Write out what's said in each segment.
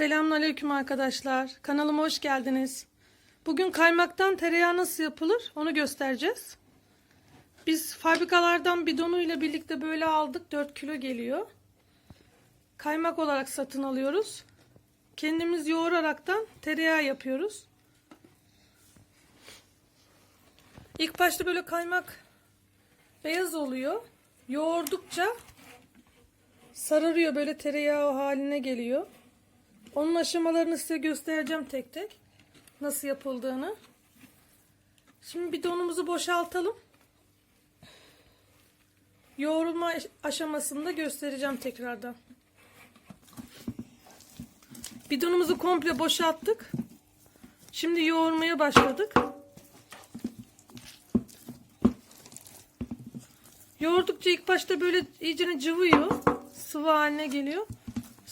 Selamünaleyküm arkadaşlar. Kanalıma hoş geldiniz. Bugün kaymaktan tereyağı nasıl yapılır onu göstereceğiz. Biz fabrikalardan bidonuyla birlikte böyle aldık. 4 kilo geliyor. Kaymak olarak satın alıyoruz. Kendimiz yoğuraraktan tereyağı yapıyoruz. İlk başta böyle kaymak beyaz oluyor. Yoğurdukça sararıyor böyle tereyağı haline geliyor. Onun aşamalarını size göstereceğim tek tek. Nasıl yapıldığını. Şimdi bidonumuzu boşaltalım. Yoğurma aşamasında göstereceğim tekrardan. Bidonumuzu komple boşalttık. Şimdi yoğurmaya başladık. Yoğurdukça ilk başta böyle iyicene cıvıyor. Sıvı haline geliyor.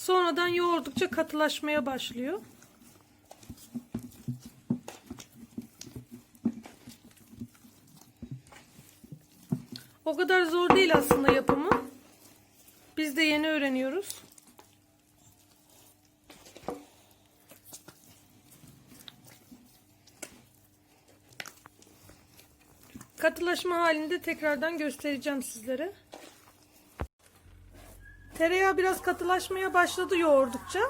Sonradan yoğurdukça katılaşmaya başlıyor. O kadar zor değil aslında yapımı. Biz de yeni öğreniyoruz. Katılaşma halinde tekrardan göstereceğim sizlere. Tereyağı biraz katılaşmaya başladı yoğurdukça.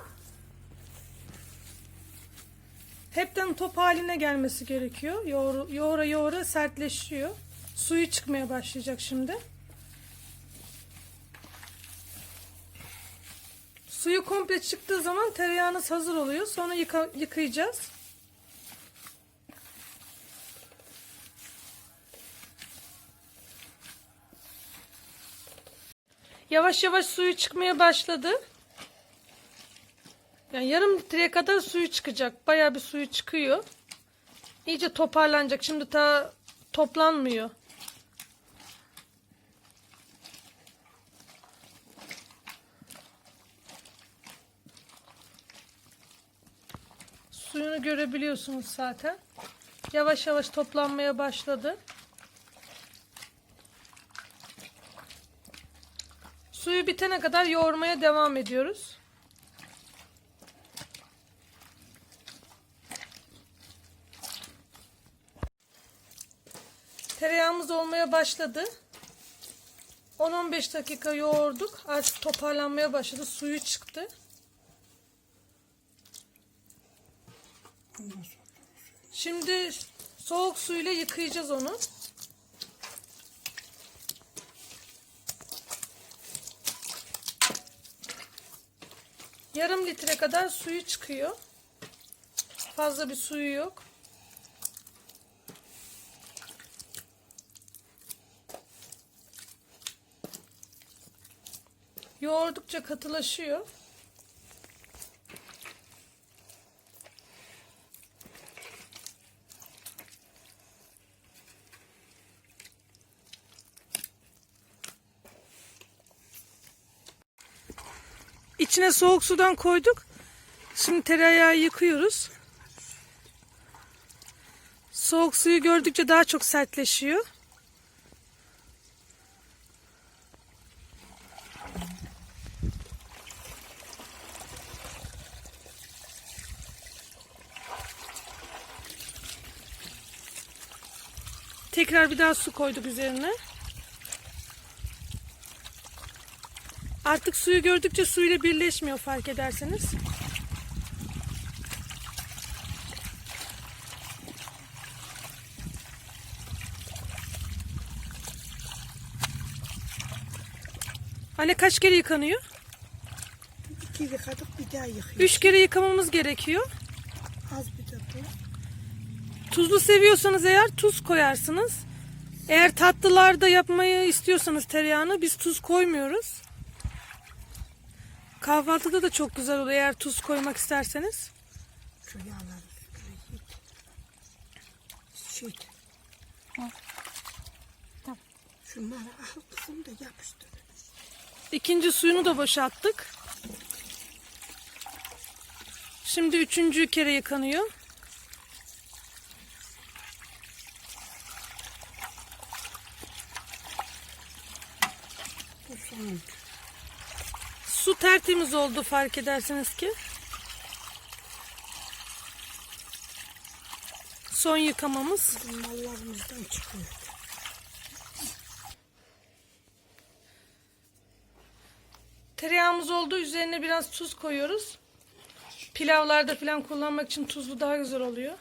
Hepten top haline gelmesi gerekiyor. Yoğura yoğura, yoğura sertleşiyor. Suyu çıkmaya başlayacak şimdi. Suyu komple çıktığı zaman tereyağınız hazır oluyor. Sonra yıka yıkayacağız. Yavaş yavaş suyu çıkmaya başladı. Yani yarım litreye kadar suyu çıkacak. Bayağı bir suyu çıkıyor. İyice toparlanacak. Şimdi ta toplanmıyor. Suyunu görebiliyorsunuz zaten. Yavaş yavaş toplanmaya başladı. Suyu bitene kadar yoğurmaya devam ediyoruz. Tereyağımız olmaya başladı. 10-15 dakika yoğurduk. Artık toparlanmaya başladı. Suyu çıktı. Şimdi soğuk suyla yıkayacağız onu. Yarım litre kadar suyu çıkıyor. Fazla bir suyu yok. Yoğurdukça katılaşıyor. İçine soğuk sudan koyduk. Şimdi tereyağı yıkıyoruz. Soğuk suyu gördükçe daha çok sertleşiyor. Tekrar bir daha su koyduk üzerine. Artık suyu gördükçe suyla birleşmiyor fark ederseniz. Anne kaç kere yıkanıyor? İki yıkadık bir daha yıkıyoruz. Üç kere yıkamamız gerekiyor. Az bir de bu. Tuzlu seviyorsanız eğer tuz koyarsınız. Eğer tatlılarda yapmayı istiyorsanız tereyağını biz tuz koymuyoruz. Kahvaltıda da çok güzel oluyor eğer tuz koymak isterseniz. Şu yağları süpüreyim. Şey. Tamam. Şunları al kızım da yapıştır. İkinci suyunu da boşalttık. Şimdi üçüncü kere yıkanıyor. Bu son tertemiz oldu fark edersiniz ki. Son yıkamamız mallarımızdan çıkıyor. Tereyağımız oldu. Üzerine biraz tuz koyuyoruz. Pilavlarda falan kullanmak için tuzlu daha güzel oluyor.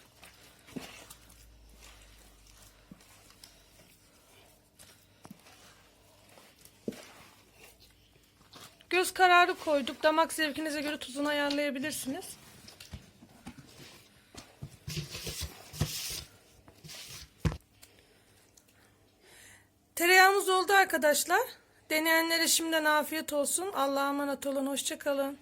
Göz kararı koyduk. Damak zevkinize göre tuzunu ayarlayabilirsiniz. Tereyağımız oldu arkadaşlar. Deneyenlere şimdiden afiyet olsun. Allah'a emanet olun. Hoşçakalın.